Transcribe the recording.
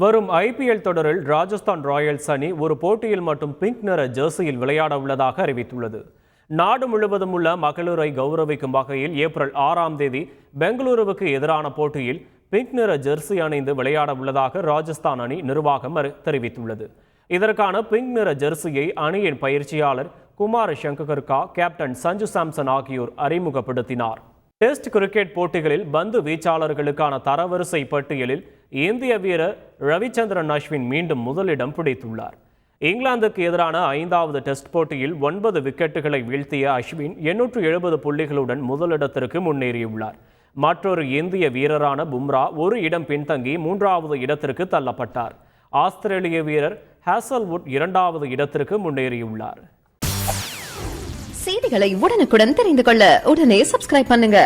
வரும் ஐபிஎல் தொடரில் ராஜஸ்தான் ராயல்ஸ் அணி ஒரு போட்டியில் மட்டும் பிங்க் நிற ஜெர்சியில் விளையாட உள்ளதாக அறிவித்துள்ளது. நாடு முழுவதும் உள்ள மகளிரை கௌரவிக்கும் வகையில் ஏப்ரல் ஆறாம் தேதி பெங்களூருவுக்கு எதிரான போட்டியில் பிங்க் நிற ஜெர்சி அணிந்து விளையாட உள்ளதாக ராஜஸ்தான் அணி நிர்வாகம் தெரிவித்துள்ளது. இதற்கான பிங்க் நிற ஜெர்சியை அணியின் பயிற்சியாளர் குமார் சங்ககர்கா கேப்டன் சஞ்சு சாம்சன் ஆகியோர் அறிமுகப்படுத்தினார். டெஸ்ட் கிரிக்கெட் போட்டிகளில் பந்து வீச்சாளர்களுக்கான தரவரிசை பட்டியலில் இந்திய வீரர் ரவிச்சந்திரன் அஸ்வின் மீண்டும் முதலிடம் பிடித்துள்ளார். இங்கிலாந்துக்கு எதிரான ஐந்தாவது டெஸ்ட் போட்டியில் ஒன்பது விக்கெட்டுகளை வீழ்த்திய அஸ்வின் எண்ணூற்று எழுபது புள்ளிகளுடன் முதலிடத்திற்கு முன்னேறியுள்ளார். மற்றொரு இந்திய வீரரான பும்ரா ஒரு இடம் பின்தங்கி மூன்றாவது இடத்திற்கு தள்ளப்பட்டார். ஆஸ்திரேலிய வீரர் ஹேசல்வுட் இரண்டாவது இடத்திற்கு முன்னேறியுள்ளார். செய்திகளை உடனுக்குடன் தெரிந்து கொள்ள உடனே சப்ஸ்கிரைப் பண்ணுங்க.